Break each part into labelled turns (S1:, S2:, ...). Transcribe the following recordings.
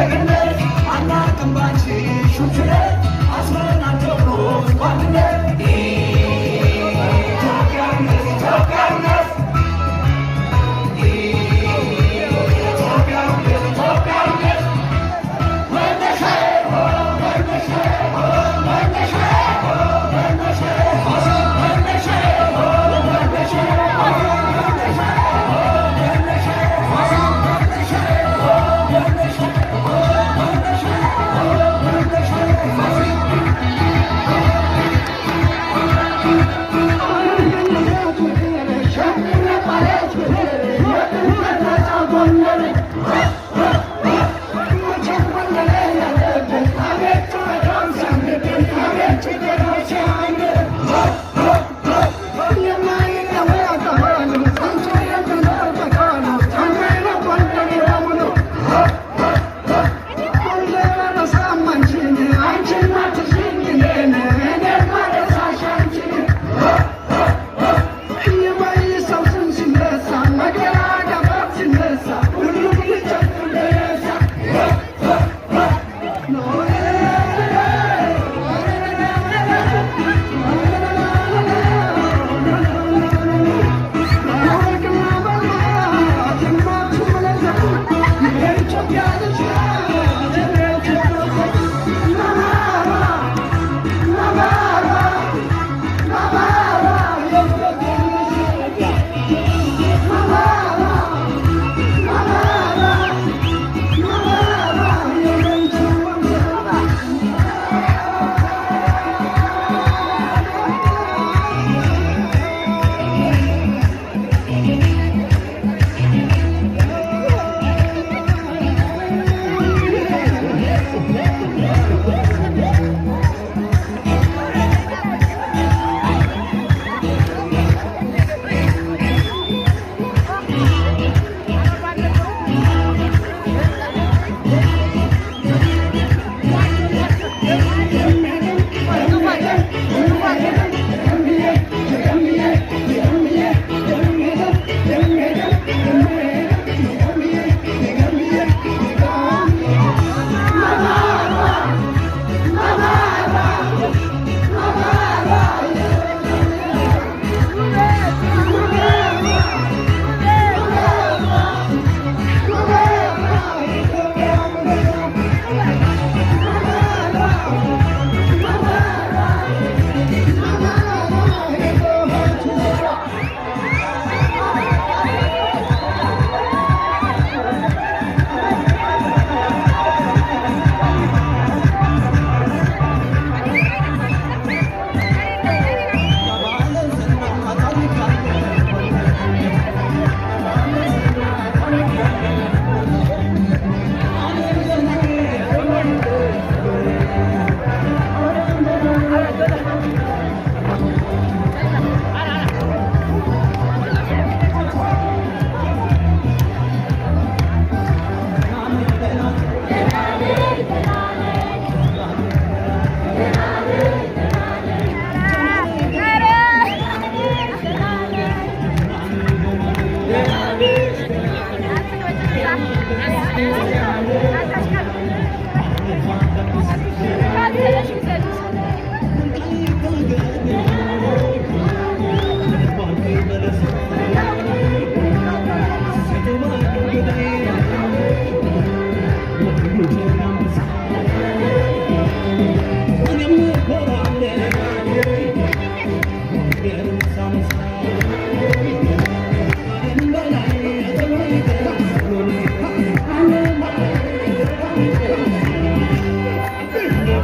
S1: Second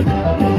S1: Thank you.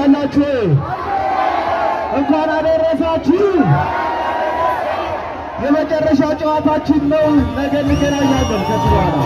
S1: አላችሁ እንኳን አደረሳችሁ። የመጨረሻ ጨዋታችን ነው። ነገ እንገናኛለን ከዚህ በኋላ